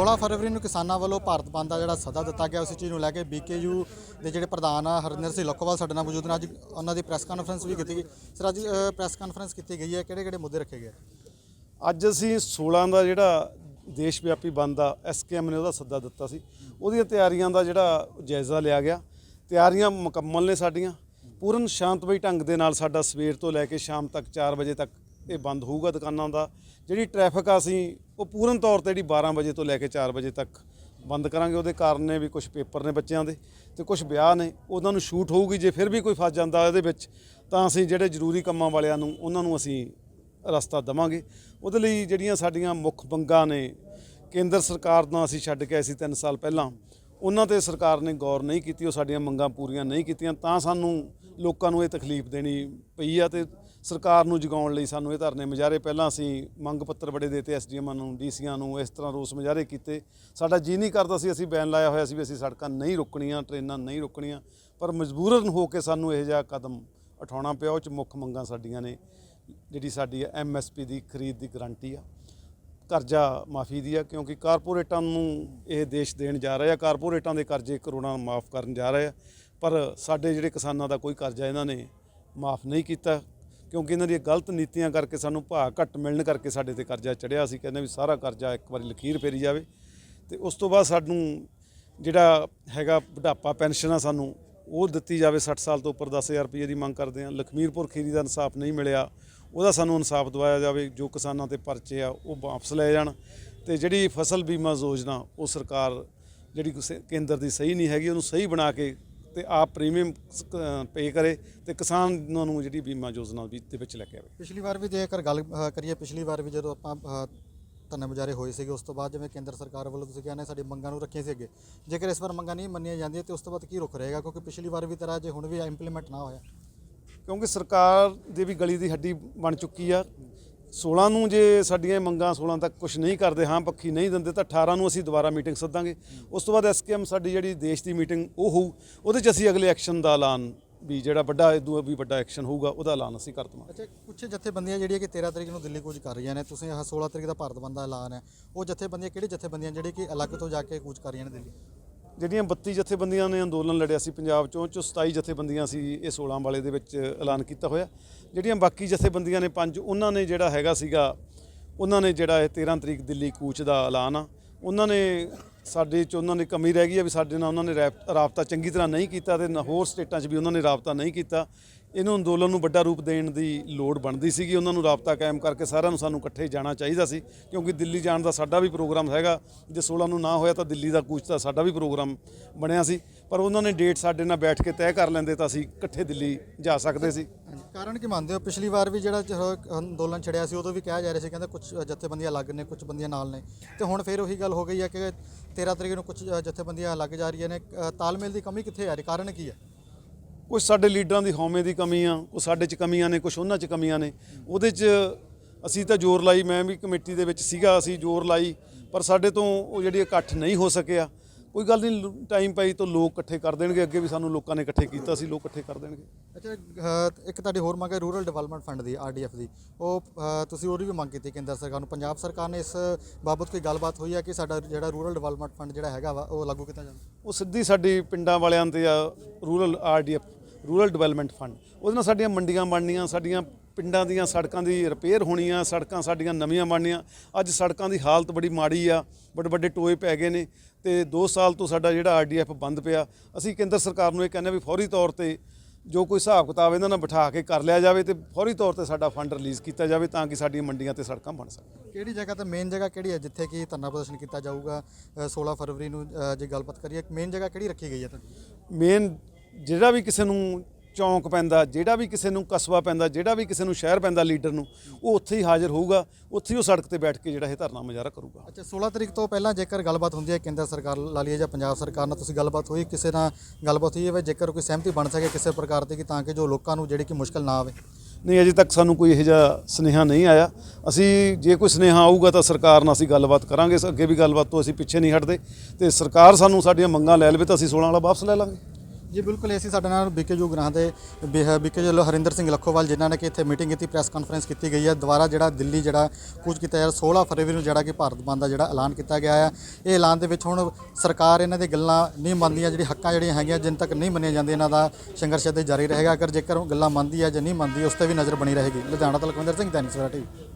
16 ਫਰਵਰੀ ਨੂੰ ਕਿਸਾਨਾਂ ਵੱਲੋਂ ਭਾਰਤ ਬੰਦ ਦਾ ਜਿਹੜਾ ਸੱਦਾ ਦਿੱਤਾ ਗਿਆ, ਉਸ ਚੀਜ਼ ਨੂੰ ਲੈ ਕੇ ਬੀਕੇਯੂ ਦੇ ਜਿਹੜੇ ਪ੍ਰਧਾਨ ਆ ਹਰਿੰਦਰ ਸਿੰਘ ਲੋਕੋਵਾਲ ਸਾਡੇ ਨਾਲ ਮੌਜੂਦ ਨੇ। ਅੱਜ ਉਹਨਾਂ ਦੀ ਪ੍ਰੈਸ ਕਾਨਫਰੰਸ ਵੀ ਕੀਤੀ ਗਈ। ਸਰ, ਅੱਜ ਪ੍ਰੈਸ ਕਾਨਫਰੰਸ ਕੀਤੀ ਗਈ ਹੈ। ਕਿਹੜੇ ਕਿਹੜੇ ਮੁੱਦੇ ਰੱਖੇ ਗਏ? ਅੱਜ ਅਸੀਂ 16 ਦਾ ਜਿਹੜਾ ਦੇਸ਼ ਵਿਆਪੀ ਬੰਦ ਆ ਐਸਕੇਐਮ ਨੇ ਉਹਦਾ ਸੱਦਾ ਦਿੱਤਾ ਸੀ। ਉਹਦੀਆਂ ਤਿਆਰੀਆਂ ਦਾ ਜਿਹੜਾ ਜਾਇਜ਼ਾ ਲਿਆ ਗਿਆ। ਤਿਆਰੀਆਂ ਮੁਕੰਮਲ ਨੇ ਸਾਡੀਆਂ। ਪੂਰਨ ਸ਼ਾਂਤਮਈ ਢੰਗ ਦੇ ਨਾਲ ਸਾਡਾ ਸਵੇਰ ਤੋਂ ਲੈ ਕੇ ਸ਼ਾਮ ਤੱਕ 4 ਵਜੇ ਤੱਕ ਇਹ ਬੰਦ ਹੋਊਗਾ ਦੁਕਾਨਾਂ ਦਾ। ਜਿਹੜੀ ਟ੍ਰੈਫਿਕ ਆ ਅਸੀਂ, ਉਹ ਪੂਰਨ ਤੌਰ ਤੇ ਜਿਹੜੀ 12 ਵਜੇ ਤੋਂ ਲੈ ਕੇ 4 ਵਜੇ ਤੱਕ ਬੰਦ ਕਰਾਂਗੇ। ਉਹਦੇ ਕਾਰਨ ਨੇ ਵੀ ਕੁਝ ਪੇਪਰ ਨੇ ਬੱਚਿਆਂ ਦੇ ਤੇ ਕੁਝ ਵਿਆਹ ਨੇ। ਉਹਨਾਂ ਨੂੰ ਸ਼ੂਟ ਹੋਊਗੀ, ਜੇ ਫਿਰ ਵੀ ਕੋਈ ਫਸ ਜਾਂਦਾ ਇਹਦੇ ਵਿੱਚ, ਤਾਂ ਅਸੀਂ ਜਿਹੜੇ ਜ਼ਰੂਰੀ ਕੰਮਾਂ ਵਾਲਿਆਂ ਨੂੰ, ਉਹਨਾਂ ਨੂੰ ਅਸੀਂ ਰਸਤਾ ਦਵਾਂਗੇ। ਉਹਦੇ ਲਈ ਜਿਹੜੀਆਂ ਸਾਡੀਆਂ ਮੁੱਖ ਮੰਗਾਂ ਨੇ, ਕੇਂਦਰ ਸਰਕਾਰ ਨਾਲ ਅਸੀਂ ਛੱਡ ਕੇ ਆਏ ਸੀ 3 ਸਾਲ ਪਹਿਲਾਂ, ਉਹਨਾਂ ਤੇ ਸਰਕਾਰ ਨੇ ਗੌਰ ਨਹੀਂ ਕੀਤੀ, ਉਹ ਸਾਡੀਆਂ ਮੰਗਾਂ ਪੂਰੀਆਂ ਨਹੀਂ ਕੀਤੀਆਂ। ਤਾਂ ਸਾਨੂੰ ਲੋਕਾਂ ਨੂੰ ਇਹ ਤਕਲੀਫ ਦੇਣੀ ਪਈ ਆ ਤੇ ਸਰਕਾਰ ਨੂੰ ਜਗਾਉਣ ਲਈ ਸਾਨੂੰ ਇਹ ਧਰਨੇ ਮੁਜ਼ਾਹਰੇ ਪਹਿਲਾਂ ਅਸੀਂ ਮੰਗ ਪੱਤਰ ਬੜੇ ਦੇਤੇ ਐਸਡੀਐਮਾਂ ਨੂੰ ਡੀਸੀਆਂ ਨੂੰ, ਇਸ ਤਰ੍ਹਾਂ ਰੋਸ ਮੁਜ਼ਾਹਰੇ ਕੀਤੇ। ਸਾਡਾ ਜੀ ਨਹੀਂ ਕਰਦਾ ਸੀ, ਅਸੀਂ ਬੈਨ ਲਾਇਆ ਹੋਇਆ ਸੀ ਵੀ ਅਸੀਂ ਸੜਕਾਂ ਨਹੀਂ ਰੁਕਣੀਆਂ, ਟ੍ਰੇਨਾਂ ਨਹੀਂ ਰੁਕਣੀਆਂ, ਪਰ ਮਜਬੂਰਨ ਹੋ ਕੇ ਸਾਨੂੰ ਇਹ ਜਿਹਾ ਕਦਮ ਉਠਾਉਣਾ ਪਿਆ, ਉਹ ਚ ਮੁੱਖ ਮੰਗਾਂ ਸਾਡੀਆਂ ਨੇ, ਜਿਹੜੀ ਸਾਡੀ ਐਮਐਸਪੀ ਦੀ ਖਰੀਦ ਦੀ ਗਾਰੰਟੀ ਆ। ਕਰਜ਼ਾ ਮਾਫੀ ਦੀ ਆ, ਕਿਉਂਕਿ ਕਾਰਪੋਰੇਟਾਂ ਨੂੰ ਇਹ ਦੇਸ਼ ਦੇਣ ਜਾ ਰਿਹਾ ਕਾਰਪੋਰੇਟਾਂ ਦੇ ਕਰਜ਼ੇ ਕਰੋੜਾਂ ਮਾਫ ਕਰਨ ਜਾ ਰਹੇ ਆ। ਪਰ ਸਾਡੇ ਜਿਹੜੇ ਕਿਸਾਨਾਂ ਦਾ ਕੋਈ ਕਰਜ਼ਾ ਇਹਨਾਂ ਨੇ ਮਾਫ ਨਹੀਂ ਕੀਤਾ, ਕਿਉਂਕਿ ਇਹਨਾਂ ਦੀਆਂ ਗਲਤ ਨੀਤੀਆਂ ਕਰਕੇ ਸਾਨੂੰ ਭਾਅ ਘੱਟ ਮਿਲਣ ਕਰਕੇ ਸਾਡੇ ਤੇ ਕਰਜ਼ਾ ਚੜਿਆ ਅਸੀਂ ਕਹਿੰਦੇ ਵੀ ਸਾਰਾ ਕਰਜ਼ਾ ਇੱਕ ਵਾਰੀ ਲਖੀਰ ਫੇਰੀ ਜਾਵੇ ਤੇ ਉਸ ਤੋਂ ਬਾਅਦ ਸਾਨੂੰ ਜਿਹੜਾ ਹੈਗਾ ਬੁਢਾਪਾ ਪੈਨਸ਼ਨ ਆ ਸਾਨੂੰ ਉਹ ਦਿੱਤੀ ਜਾਵੇ। 60 ਸਾਲ ਤੋਂ ਉੱਪਰ 10000 ਰੁਪਏ ਦੀ ਮੰਗ ਕਰਦੇ ਆ ਲਖਮੀਰਪੁਰ ਖੀਰੀ ਦਾ ਇਨਸਾਫ ਨਹੀਂ ਮਿਲਿਆ, ਉਹਦਾ ਸਾਨੂੰ ਇਨਸਾਫ ਦਿਵਾਇਆ ਜਾਵੇ। ਜੋ ਕਿਸਾਨਾਂ ਤੇ ਪਰਚੇ ਆ ਉਹ ਵਾਪਸ ਲੈ ਜਾਣ ਤੇ ਜਿਹੜੀ ਫਸਲ ਬੀਮਾ ਯੋਜਨਾ ਉਹ ਸਰਕਾਰ ਜਿਹੜੀ ਕਿਸੇ- ਕੇਂਦਰ ਦੀ ਸਹੀ ਨਹੀਂ ਹੈਗੀ, ਉਹਨੂੰ ਸਹੀ ਬਣਾ ਕੇ ਤੇ ਆਪ ਪ੍ਰੀਮੀਅਮ ਪੇ ਕਰੇ ਤੇ ਕਿਸਾਨਾਂ ਨੂੰ ਜਿਹੜੀ ਬੀਮਾ ਯੋਜਨਾ ਵੀ ਦੇ ਵਿੱਚ ਲੈ ਕੇ ਆਵੇ। ਪਿਛਲੀ ਵਾਰ ਵੀ ਜੇਕਰ ਗੱਲ ਕਰੀਏ ਪਿਛਲੀ ਵਾਰ ਵੀ ਜਦੋਂ ਆਪਾਂ ਧਰਨੇ ਮੁਜ਼ਾਹਰੇ ਹੋਏ ਸੀਗੇ ਉਸ ਤੋਂ ਬਾਅਦ ਜਿਵੇਂ ਕੇਂਦਰ ਸਰਕਾਰ ਵੱਲੋਂ ਤੁਸੀਂ ਕਹਿੰਦੇ ਸਾਡੀ ਮੰਗਾਂ ਨੂੰ ਰੱਖੀਆਂ ਸੀ ਅੱਗੇ ਜੇਕਰ ਇਸ ਵਾਰ ਮੰਗਾਂ ਨਹੀਂ ਮੰਨੀਆਂ ਜਾਂਦੀਆਂ ਤੇ ਉਸ ਤੋਂ ਬਾਅਦ ਕੀ ਰੁਖ ਰਹੇਗਾ? ਕਿਉਂਕਿ ਪਿਛਲੀ ਵਾਰ ਵੀ ਤਰ੍ਹਾਂ ਜੇ ਹੁਣ ਵੀ ਇੰਪਲੀਮੈਂਟ ਨਾ ਹੋਇਆ। ਕਿਉਂਕਿ ਸਰਕਾਰ ਦੀ ਵੀ ਗਲੀ ਦੀ ਹੱਡੀ ਬਣ ਚੁੱਕੀ ਆ 16 ਨੂੰ ਜੇ ਸਾਡੀਆਂ ਮੰਗਾਂ 16 ਤੱਕ ਕੁਝ ਨਹੀਂ ਕਰਦੇ, ਹਾਂ ਪੱਖੀ ਨਹੀਂ ਦਿੰਦੇ, ਤਾਂ 18 ਨੂੰ ਅਸੀਂ ਦੁਬਾਰਾ ਮੀਟਿੰਗ ਸੱਦਾਂਗੇ। ਉਸ ਤੋਂ ਬਾਅਦ ਐਸਕੇਐਮ ਸਾਡੀ ਜਿਹੜੀ ਦੇਸ਼ ਦੀ ਮੀਟਿੰਗ, ਉਹ ਹੋਊ। ਉਹਦੇ 'ਚ ਅਸੀਂ ਅਗਲੇ ਐਕਸ਼ਨ ਦਾ ਐਲਾਨ ਵੀ ਜਿਹੜਾ ਵੱਡਾ ਇਦੋਂ ਵੀ ਵੱਡਾ ਐਕਸ਼ਨ ਹੋਊਗਾ, ਉਹਦਾ ਐਲਾਨ ਅਸੀਂ ਕਰ ਦਵਾਂਗੇ। ਅੱਛਾ ਕੁਝ ਜਥੇਬੰਦੀਆਂ ਜਿਹੜੀਆਂ ਕਿ 13 ਤਰੀਕ ਨੂੰ ਦਿੱਲੀ ਕੂਚ ਕਰ ਰਹੀਆਂ ਨੇ, ਤੁਸੀਂ ਆਹ 16 ਤਰੀਕ ਦਾ ਭਾਰਤ ਬੰਦ ਦਾ ਐਲਾਨ ਹੈ, ਉਹ ਜਥੇਬੰਦੀਆਂ, ਕਿਹੜੀ ਜਥੇਬੰਦੀਆਂ ਜਿਹੜੇ ਕਿ ਅਲੱਗ ਤੋਂ ਜਾ ਕੇ ਕੂਚ ਕਰ ਰਹੀਆਂ ਨੇ ਦਿੱਲੀ? ਜਿਹੜੀਆਂ 32 ਜਥੇਬੰਦੀਆਂ ਨੇ ਅੰਦੋਲਨ ਲੜਿਆ ਸੀ ਪੰਜਾਬ ਚੋਂ, 'ਚੋਂ 27 ਜਥੇਬੰਦੀਆਂ ਸੀ ਇਹ 16 ਵਾਲੇ ਦੇ ਵਿੱਚ ਐਲਾਨ ਕੀਤਾ ਹੋਇਆ। ਜਿਹੜੀਆਂ ਬਾਕੀ ਜਥੇਬੰਦੀਆਂ ਨੇ ਪੰਜ, ਉਹਨਾਂ ਨੇ ਜਿਹੜਾ ਹੈਗਾ ਸੀਗਾ, ਉਹਨਾਂ ਨੇ ਜਿਹੜਾ ਇਹ 13 ਤਰੀਕ ਦਿੱਲੀ ਕੂਚ ਦਾ ਐਲਾਨ ਆ। ਉਹਨਾਂ ਨੇ ਸਾਡੇ ਚ ਉਹਨਾਂ ਨੇ ਕਮੀ ਰਹਿ ਗਈ ਆ ਵੀ ਸਾਡੇ ਨਾਲ ਉਹਨਾਂ ਨੇ ਰੈਪ- ਰਾਬਤਾ ਚੰਗੀ ਤਰ੍ਹਾਂ ਨਹੀਂ ਕੀਤਾ ਤੇ ਹੋਰ ਸਟੇਟਾਂ 'ਚ ਵੀ ਉਹਨਾਂ ਨੇ ਰਾਬਤਾ ਨਹੀਂ ਕੀਤਾ। ਇਹਨੂੰ ਅੰਦੋਲਨ ਨੂੰ ਵੱਡਾ ਰੂਪ ਦੇਣ ਦੀ ਲੋੜ ਬਣਦੀ ਸੀਗੀ। ਉਹਨਾਂ ਨੂੰ ਰਾਬਤਾ ਕਾਇਮ ਕਰਕੇ ਸਾਰਿਆਂ ਨੂੰ ਸਾਨੂੰ ਇਕੱਠੇ ਜਾਣਾ ਚਾਹੀਦਾ ਸੀ ਕਿਉਂਕਿ ਦਿੱਲੀ ਜਾਣ ਦਾ ਸਾਡਾ ਵੀ ਪ੍ਰੋਗਰਾਮ ਹੈਗਾ। ਜੇ 16 ਨੂੰ ਨਾ ਹੋਇਆ ਤਾਂ ਦਿੱਲੀ ਦਾ ਕੂਚ ਦਾ ਸਾਡਾ ਵੀ ਪ੍ਰੋਗਰਾਮ ਬਣਿਆ ਸੀ। ਪਰ ਉਹਨਾਂ ਨੇ ਡੇਟ ਸਾਡੇ ਨਾਲ ਬੈਠ ਕੇ ਤੈਅ ਕਰ ਲੈਂਦੇ ਤਾਂ ਅਸੀਂ ਇਕੱਠੇ ਦਿੱਲੀ ਜਾ ਸਕਦੇ ਸੀ। ਕਾਰਨ ਕੀ ਮੰਨਦੇ ਹੋ? ਪਿਛਲੀ ਵਾਰ ਵੀ ਜਿਹੜਾ ਅੰਦੋਲਨ ਛੜਿਆ ਸੀ ਉਦੋਂ ਵੀ ਕਿਹਾ ਜਾ ਰਿਹਾ ਸੀ ਕਹਿੰਦੇ ਕੁਝ ਜਥੇਬੰਦੀਆਂ ਅਲੱਗ ਨੇ ਕੁਝ ਬੰਦੀਆਂ ਨਾਲ ਨੇ। ਤੇ ਹੁਣ ਫਿਰ ਉਹੀ ਗੱਲ ਹੋ ਗਈ ਹੈ ਕਿ 13 ਤਰੀਕ ਨੂੰ ਕੁਝ ਜਥੇਬੰਦੀਆਂ ਅਲੱਗ ਜਾ ਰਹੀਆਂ ਨੇ। ਅ, ਤਾਲਮੇਲ ਦੀ ਕਮੀ ਕਿੱਥੇ ਆ? ਰਹੀ ਕਾਰਨ ਕੀ ਹੈ? ਕੁਝ ਸਾਡੇ ਲੀਡਰਾਂ ਦੀ ਹਉਮੈ ਦੀ ਕਮੀ ਆ ਉਹ ਸਾਡੇ 'ਚ ਕਮੀਆਂ ਨੇ ਕੁਝ ਉਹਨਾਂ 'ਚ ਕਮੀਆਂ ਨੇ। ਉਹਦੇ 'ਚ ਅਸੀਂ ਤਾਂ ਜ਼ੋਰ ਲਾਈ ਮੈਂ ਵੀ ਕਮੇਟੀ ਦੇ ਵਿੱਚ ਸੀਗਾ ਅਸੀਂ ਜ਼ੋਰ ਲਾਈ ਪਰ ਸਾਡੇ ਤੋਂ ਉਹ ਜਿਹੜੀ ਇਕੱਠ ਨਹੀਂ ਹੋ ਸਕਿਆ। ਕੋਈ ਗੱਲ ਨਹੀਂ ਟਾਈਮ ਪਈ ਤਾਂ ਲੋਕ ਇਕੱਠੇ ਕਰ ਦੇਣਗੇ ਅੱਗੇ ਵੀ ਸਾਨੂੰ ਲੋਕਾਂ ਨੇ ਇਕੱਠੇ ਕੀਤਾ ਸੀ ਲੋਕ ਇਕੱਠੇ ਕਰ ਦੇਣਗੇ। ਅੱਛਾ ਇੱਕ ਤੁਹਾਡੀ ਹੋਰ ਮੰਗ ਹੈ ਰੂਰਲ ਡਿਵੈਲਪਮੈਂਟ ਫੰਡ ਦੀ ਆਰਡੀਐਫ ਦੀ। ਉਹ ਤੁਸੀਂ ਉਹਦੀ ਵੀ ਮੰਗ ਕੀਤੀ ਕੇਂਦਰ ਸਰਕਾਰ ਨੂੰ। ਪੰਜਾਬ ਸਰਕਾਰ ਨੇ ਇਸ ਬਾਬਤ ਕੋਈ ਗੱਲਬਾਤ ਹੋਈ ਹੈ ਕਿ ਸਾਡਾ ਜਿਹੜਾ ਰੂਰਲ ਡਿਵੈਲਪਮੈਂਟ ਫੰਡ ਜਿਹੜਾ ਹੈਗਾ ਵਾ ਉਹ ਲਾਗੂ ਕੀਤਾ ਜਾਵੇ? ਉਹ ਸਿੱਧੀ ਸਾਡੀ ਪਿੰਡਾਂ ਵਾਲਿਆਂ ਤੇ ਆ rural RDF rural development fund. ਉਹਦੇ ਨਾਲ ਸਾਡੀਆਂ ਮੰਡੀਆਂ ਬਣਨੀਆਂ ਸਾਡੀਆਂ ਪਿੰਡਾਂ ਦੀਆਂ ਸੜਕਾਂ ਦੀ ਰਿਪੇਅਰ ਹੋਣੀਆਂ ਸੜਕਾਂ ਸਾਡੀਆਂ ਨਵੀਆਂ ਬਣਨੀਆਂ। ਅੱਜ ਸੜਕਾਂ ਦੀ ਹਾਲਤ ਬੜੀ ਮਾੜੀ ਆ ਵੱਡੇ ਵੱਡੇ ਟੋਏ ਪੈ ਗਏ ਨੇ ਤੇ 2 ਸਾਲ ਤੋਂ ਸਾਡਾ ਜਿਹੜਾ ਆਰਡੀਐਫ ਬੰਦ ਪਿਆ। ਅਸੀਂ ਕੇਂਦਰ ਸਰਕਾਰ ਨੂੰ ਇਹ ਕਹਿੰਦੇ ਵੀ ਫੌਰੀ ਤੌਰ ਤੇ ਜੋ ਕੋਈ ਹਿਸਾਬ ਕਿਤਾਬ ਇਹਨਾਂ ਨਾਲ ਬਿਠਾ ਕੇ ਕਰ ਲਿਆ ਜਾਵੇ ਤੇ ਫੌਰੀ ਤੌਰ ਤੇ ਸਾਡਾ ਫੰਡ ਰਿਲੀਜ਼ ਕੀਤਾ ਜਾਵੇ ਤਾਂ ਕਿ ਸਾਡੀਆਂ ਮੰਡੀਆਂ ਤੇ ਸੜਕਾਂ ਬਣ ਸਕਣ। ਕਿਹੜੀ ਜਗ੍ਹਾ ਤੇ ਮੇਨ ਜਗ੍ਹਾ ਕਿਹੜੀ ਹੈ ਜਿੱਥੇ ਕਿ ਧਰਨਾ ਪ੍ਰਦਰਸ਼ਨ ਕੀਤਾ ਜਾਊਗਾ? ਅ, 16 ਫਰਵਰੀ ਨੂੰ ਜੇ ਗੱਲਬਾਤ ਕਰੀਏ ਮੇਨ ਜਗ੍ਹਾ ਕਿਹੜੀ ਰੱਖੀ ਗਈ ਹੈ ਤੁਹਾਡੀ? ਮੇਨ ਜਿਹੜਾ ਵੀ ਕਿਸੇ ਨੂੰ ਚੌਂਕ ਪੈਂਦਾ ਜਿਹੜਾ ਵੀ ਕਿਸੇ ਨੂੰ ਕਸਬਾ ਪੈਂਦਾ ਜਿਹੜਾ ਵੀ ਕਿਸੇ ਨੂੰ ਸ਼ਹਿਰ ਪੈਂਦਾ ਲੀਡਰ ਨੂੰ ਉਹ ਉੱਥੇ ਹੀ ਹਾਜ਼ਰ ਹੋਊਗਾ ਉੱਥੇ ਹੀ ਉਹ ਸੜਕ ਤੇ ਬੈਠ ਕੇ ਜਿਹੜਾ ਇਹ ਧਰਨਾ ਮੁਜ਼ਾਹਰਾ ਕਰੂਗਾ। ਅੱਛਾ 16 ਤਰੀਕ ਤੋਂ ਪਹਿਲਾਂ ਜੇਕਰ ਗੱਲਬਾਤ ਹੁੰਦੀ ਹੈ ਕੇਂਦਰ ਸਰਕਾਰ ਲਾ ਲਈਏ ਜਾਂ ਪੰਜਾਬ ਸਰਕਾਰ ਨਾਲ ਤੁਸੀਂ ਗੱਲਬਾਤ ਹੋਈ ਕਿਸੇ ਨਾਲ ਗੱਲਬਾਤ ਹੋਈ ਹੈ ਜੇਕਰ ਕੋਈ ਸਹਿਮਤੀ ਬਣ ਸਕੇ ਕਿਸੇ ਪ੍ਰਕਾਰ ਦੀ ਕਿ ਤਾਂ ਕਿ ਜੋ ਲੋਕਾਂ ਨੂੰ ਜਿਹੜੀ ਕਿ ਮੁਸ਼ਕਲ ਨਾ ਆਵੇ? ਨਹੀਂ ਅਜੇ ਤੱਕ ਸਾਨੂੰ ਕੋਈ ਇਹੋ ਜਿਹਾ ਸੁਨੇਹਾ ਨਹੀਂ ਆਇਆ। ਅਸੀਂ ਜੇ ਕੋਈ ਸੁਨੇਹਾ ਆਊਗਾ ਤਾਂ ਸਰਕਾਰ ਨਾਲ ਅਸੀਂ ਗੱਲਬਾਤ ਕਰਾਂਗੇ ਅੱਗੇ ਵੀ ਗੱਲਬਾਤ ਤੋਂ ਅਸੀਂ ਪਿੱਛੇ ਨਹੀਂ ਹਟਦੇ। ਤੇ ਸਰਕਾਰ ਸਾਨੂੰ ਸਾਡੀਆਂ ਮੰਗਾਂ ਲੈ ਲਵੇ ਤਾਂ ਅਸੀਂ 16 ਵਾਲਾ ਵਾਪਸ ਲੈ ਲਾਂਗੇ। ਜੀ, ਬਿਲਕੁਲ ਅਸੀਂ ਸਾਡੇ ਨਾਲ ਬੀਕੇ ਗ੍ਰਾਂ ਦੇ ਬੀਕੇ ਜੋ ਹਰਿੰਦਰ ਸਿੰਘ ਲੱਖੋਵਾਲ ਜਿਨ੍ਹਾਂ ਨੇ ਕਿ ਇੱਥੇ ਮੀਟਿੰਗ ਕੀਤੀ, ਪ੍ਰੈਸ ਕਾਨਫਰੰਸ ਕੀਤੀ ਗਈ ਹੈ। ਦੁਬਾਰਾ ਜਿਹੜਾ ਦਿੱਲੀ ਜਿਹੜਾ ਕੁਝ ਕੀਤਾ ਯਾਰ 16 ਫਰਵਰੀ ਨੂੰ ਜਿਹੜਾ ਕਿ ਭਾਰਤ ਬੰਦ ਦਾ ਜਿਹੜਾ ਐਲਾਨ ਕੀਤਾ ਗਿਆ ਹੈ ਇਹ ਐਲਾਨ ਦੇ ਵਿੱਚ ਹੁਣ ਸਰਕਾਰ ਇਹਨਾਂ ਦੀ ਗੱਲਾਂ ਨਹੀਂ ਮੰਨਦੀਆਂ, ਜਿਹੜੀ ਹੱਕਾਂ ਜਿਹੜੀਆਂ ਹੈਗੀਆਂ, ਜਿੰਨ ਤੱਕ ਨਹੀਂ ਮੰਨੀਆਂ ਜਾਂਦੀਆਂ, ਇਹਨਾਂ ਦਾ ਸੰਘਰਸ਼ ਤੇ ਜਾਰੀ ਰਹੇਗਾ। ਅਗਰ ਜੇਕਰ ਗੱਲਾਂ ਮੰਨਦੀ ਹੈ ਜਾਂ ਨਹੀਂ ਮੰਨਦੀ, ਉਸ ਤੇ ਵੀ ਨਜ਼ਰ ਬਣੀ ਰਹੇਗੀ। ਲੁਧਿਆਣਾ ਤੋਂ ਲਖਵਿੰਦਰ ਸਿੰਘ, ਦੈਨਿਕ ਸਵੇਰਾ ਟੀਵੀ।